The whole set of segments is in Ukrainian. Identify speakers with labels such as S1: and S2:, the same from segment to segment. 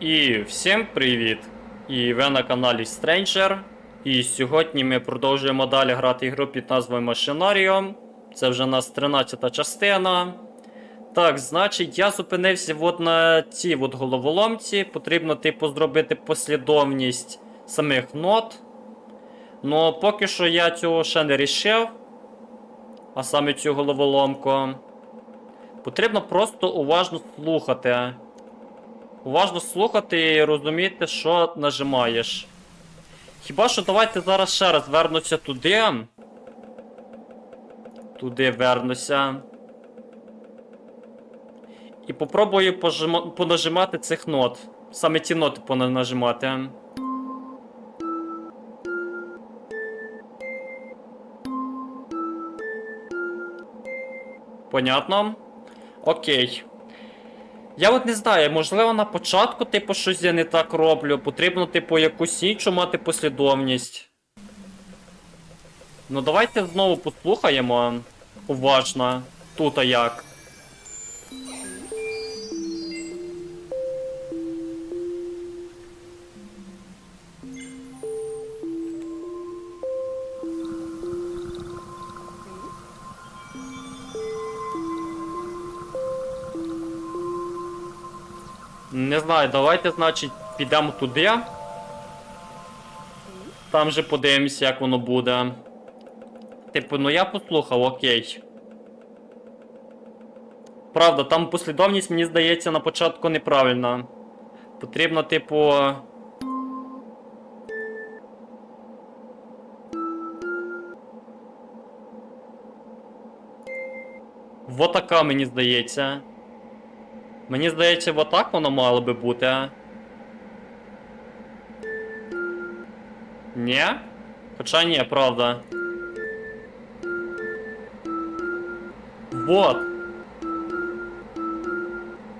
S1: І всім привіт! І ви на каналі Stranger. І сьогодні ми продовжуємо далі грати ігру під назвою Machinarium. Це вже у нас 13 частина. Так, значить, я зупинився от на цій от головоломці. Потрібно, типу, зробити послідовність самих нот. Ну, поки що я цього ще не рішив. А саме цю головоломку. Потрібно просто уважно слухати. Уважно слухати і розуміти, що нажимаєш. Хіба що давайте зараз ще раз вернуся туди. Туди вернуся. І попробую пожима- понажимати цих нот. Саме ті ноти понажимати. Понятно? Окей. Я от не знаю, можливо, на початку, типу, щось я не так роблю. Потрібно, типу, якусь іншу мати послідовність. Ну, давайте знову послухаємо. Уважно. Тут а як. Не знаю, давайте, значить, підемо туди. Там же подивимося, як воно буде. Типу, ну я послухав, окей. Правда, там послідовність, мені здається, на початку неправильна. Потрібно, типу. Вот така, мені здається. Мені здається, отак воно мало би бути. а? Ні? Хоча ні, правда. Вот.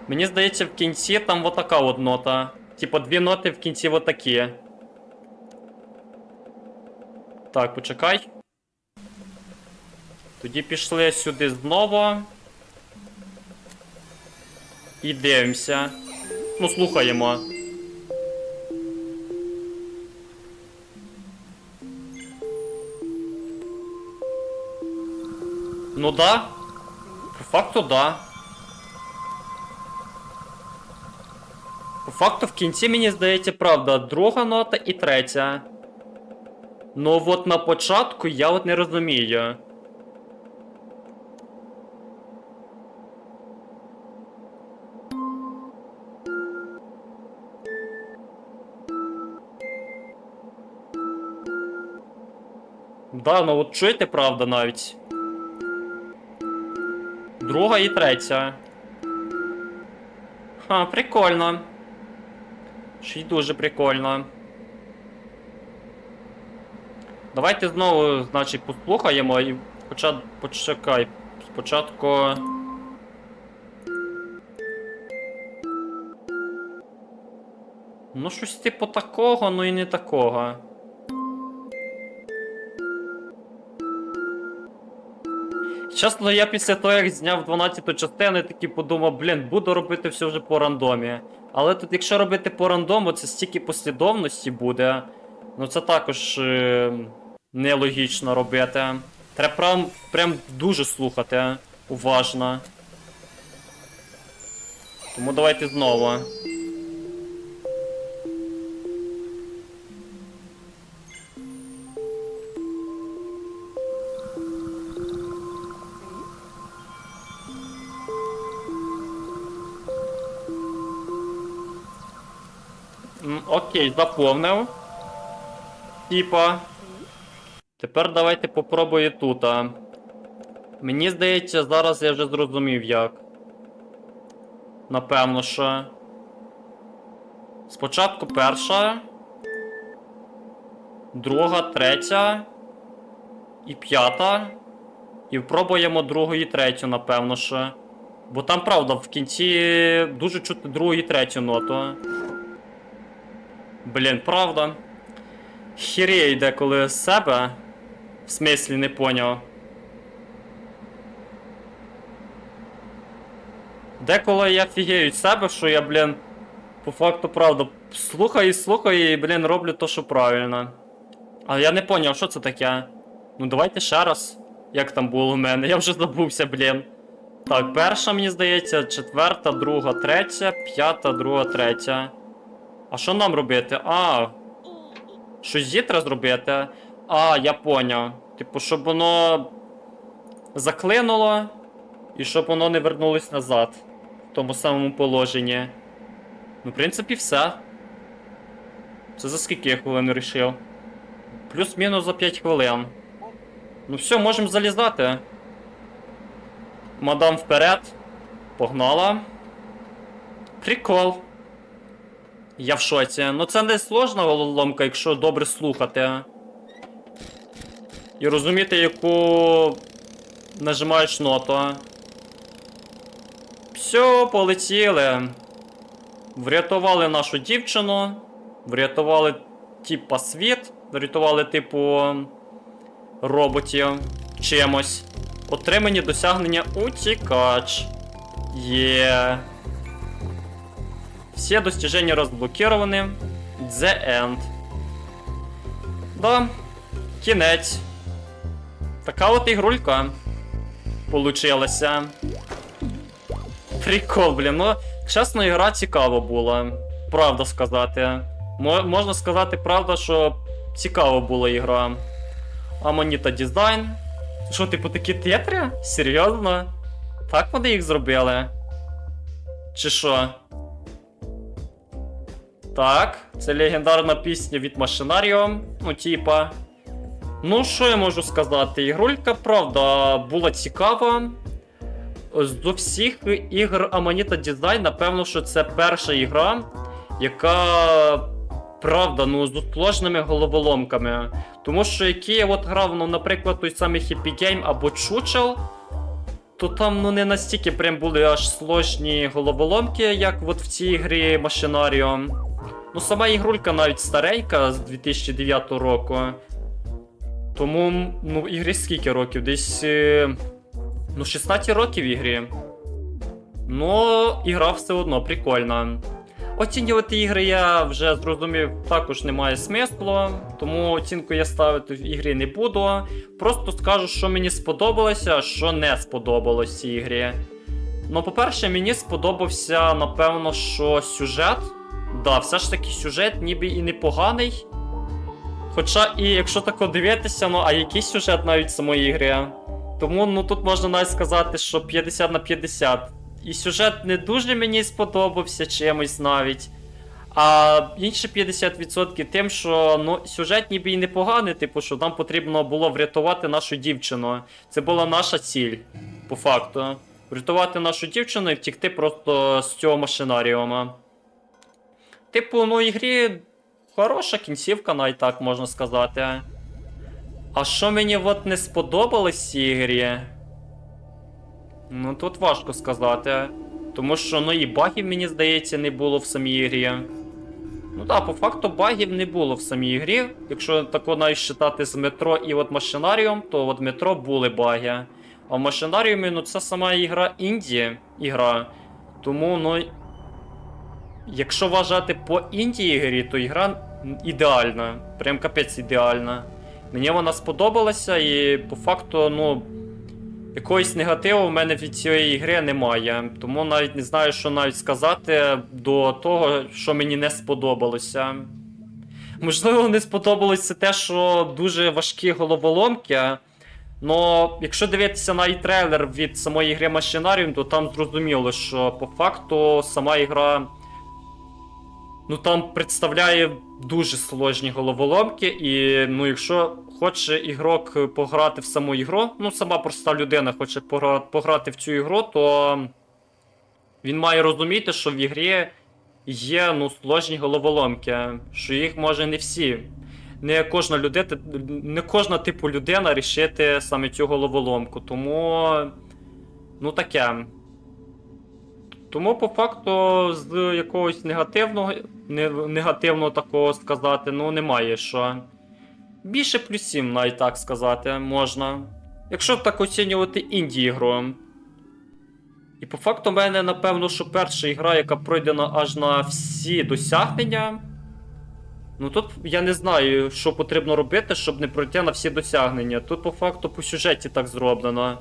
S1: Мені здається, в кінці там вот така от нота. Типа дві ноти в кінці вот такі. Так, почекай. Тоді пішли сюди знову. І дивимося. Ну, слухаємо. Ну да. По факту да. По факту в кінці мені здається правда, друга нота і третя. Ну от на початку я от не розумію. Да, ну от чуєте, правда, навіть. Друга і третя. Ха, прикольно. Ще й дуже прикольно. Давайте знову, значить, послухаємо і почат... почекай. Спочатку. Ну, щось типу такого, ну і не такого. Чесно, я після того, як зняв 12 частину, такий подумав, блін, буду робити все вже по рандомі. Але тут, якщо робити по рандому, це стільки послідовності буде. Ну це також е, нелогічно робити. Треба прям, прям дуже слухати уважно. Тому давайте знову. Окей, заповнив. Типа. Тепер давайте попробую тут. Мені здається, зараз я вже зрозумів як. Напевно, що. Спочатку перша. Друга, третя. І п'ята. І пробуємо другу і третю, напевно, що. Бо там, правда, в кінці дуже чути другу і третю ноту. Блін, правда. Хірє йде коли з себе. В смислі не поняв. Деколи я фігею себе, що я, блін, По факту, правда. Слухаю і слухаю, і, блін, роблю то, що правильно. Але я не поняв, що це таке. Ну давайте ще раз. Як там було у мене? Я вже забувся, блін. Так, перша, мені здається, четверта, друга, третя, п'ята, друга, третя. А що нам робити? А. Щось зі треба зробити. А, я поняв. Типу, щоб воно заклинуло, і щоб воно не вернулось назад. В тому самому положенні. Ну, в принципі, все. Це за скільки хвилин вирішив? Плюс-мінус за 5 хвилин. Ну все, можемо залізати. Мадам вперед. Погнала. Прикол. Я в шоці. Ну це не сложна головоломка, якщо добре слухати. І розуміти, яку нажимаєш ноту. Все, полетіли. Врятували нашу дівчину. Врятували типа світ. Врятували, типу, роботів чимось. Отримані досягнення утікач. Є. Все достижения разблокированы. The end. Да. Кінець. Така от ігрулька. Получилася. Прикол, блін. Ну, чесно, ігра цікава була. Правда сказати. Мо- можна сказати, правда, що цікава була ігра. Аманіта дизайн. Що, типу, такі тетри? Серйозно? Так вони їх зробили? Чи що? Так, це легендарна пісня від Машинаріо. Ну, типа. Ну, що я можу сказати? Ігрулька, правда, була цікава. З всіх ігор Amanita Design, напевно, що це перша ігра, яка. Правда, ну, з сложними головоломками. Тому що які я от грав, ну, наприклад, той самий Happy Game або Чучел, то там ну не настільки прям були аж сложні головоломки, як от в цій грі Машинаріо. Ну, сама ігрулька навіть старенька з 2009 року. Тому, ну, ігрі скільки років? Десь. е, Ну, 16 років ігрі. Ну, ігра все одно прикольна. Оцінювати ігри я вже зрозумів, також немає смислу, тому оцінку я ставити в ігрі не буду. Просто скажу, що мені сподобалося, а що не сподобалось цій ігрі. Ну, по-перше, мені сподобався, напевно, що сюжет. Да, все ж таки сюжет ніби і непоганий. Хоча, і якщо так дивитися, ну а який сюжет навіть самої ігри? Тому ну тут можна навіть сказати, що 50 на 50. І сюжет не дуже мені сподобався чимось навіть. А інші 50% тим, що ну, сюжет ніби і непоганий, типу, що нам потрібно було врятувати нашу дівчину. Це була наша ціль, по факту. Врятувати нашу дівчину і втікти просто з цього машинаріума. Типу, ну, ігрі хороша кінцівка, навіть так можна сказати. А що мені от не сподобалось в цій грі? Ну тут важко сказати. Тому що ну і багів, мені здається, не було в самій грі. Ну так, по факту багів не було в самій грі. Якщо тако навіть считати з метро і от машинаріум, то от метро були баги. А в машинаріумі, ну це сама ігра інді ігра. Тому, ну. Якщо вважати по інді ігрі, то ігра ідеальна. Прям капець ідеальна. Мені вона сподобалася, і по факту, ну. Якогось негативу в мене від цієї гри немає. Тому навіть не знаю, що навіть сказати до того, що мені не сподобалося. Можливо, не сподобалося те, що дуже важкі головоломки. Но якщо дивитися на і трейлер від самої гри Machinarium, то там зрозуміло, що по факту сама ігра. Ну там представляє дуже сложні головоломки, і ну, якщо хоче ігрок пограти в саму ігру, ну сама проста людина хоче пограти в цю ігру, то він має розуміти, що в ігрі є ну, сложні головоломки, що їх може не всі. Не кожна людина, не кожна типу людина рішити саме цю головоломку. Тому. Ну таке. Тому, по факту, з якогось негативного, негативного такого сказати, ну немає що. Більше плюсів, навіть так сказати, можна. Якщо так оцінювати інді ігру. І по факту, в мене, напевно, що перша гра, яка пройдена аж на всі досягнення. Ну тут я не знаю, що потрібно робити, щоб не пройти на всі досягнення. Тут по факту по сюжеті так зроблено.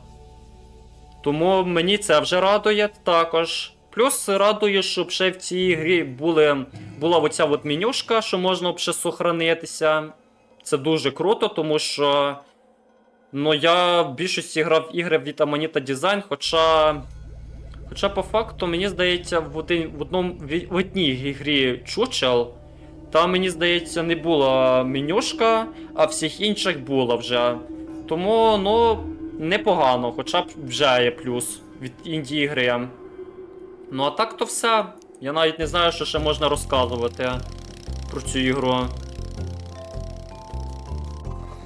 S1: Тому мені це вже радує також. Плюс радує, щоб ще в цій грі були, була оця от менюшка, що можна ще сохранитися. Це дуже круто, тому що. Ну, я в більшості грав ігри від Amanita Design, хоча. Хоча по факту, мені здається, в, один, в, одному, в, одній грі Чучел, там, мені здається, не була менюшка, а всіх інших була вже. Тому, ну, непогано, хоча б вже є плюс від інді гри. Ну а так то все. Я навіть не знаю, що ще можна розказувати про цю ігру.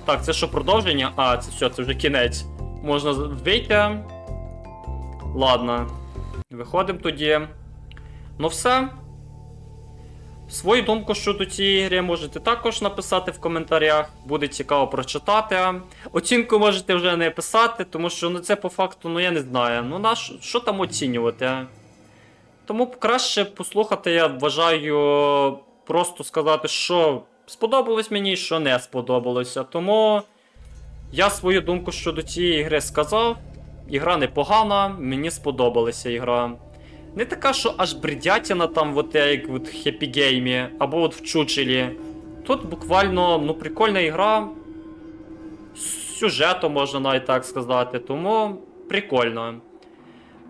S1: Так, це що продовження? А, це все, це вже кінець. Можна вийти. Ладно. Виходимо тоді. Ну все. Свою думку щодо цієї гри можете також написати в коментарях. Буде цікаво прочитати. Оцінку можете вже не писати, тому що ну, це по факту, ну я не знаю. Ну на що, що там оцінювати? Тому краще послухати, я вважаю, просто сказати, що сподобалось мені, що не сподобалося. Тому я свою думку щодо цієї гри сказав. Ігра непогана, мені сподобалася ігра. Не така, що аж бредятіна там, от як в Game, або от в Чучелі. Тут буквально ну, прикольна ігра. З сюжетом можна навіть так сказати, тому прикольно.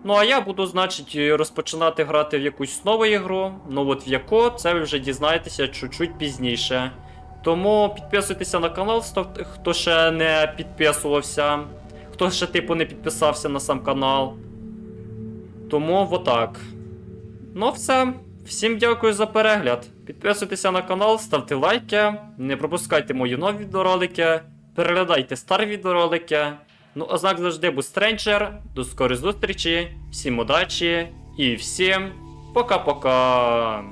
S1: Ну, а я буду, значить, розпочинати грати в якусь нову ігру. Ну от в яку, це ви вже дізнаєтеся чуть-чуть пізніше. Тому підписуйтеся на канал, хто ще не підписувався. Хто ще, типу, не підписався на сам канал. Тому отак. Ну, все. Всім дякую за перегляд. Підписуйтеся на канал, ставте лайки, не пропускайте мої нові відеоролики, переглядайте старі відеоролики. Ну, а знак завжди був Стренджер. До скорої зустрічі, всім удачі і всім пока-пока.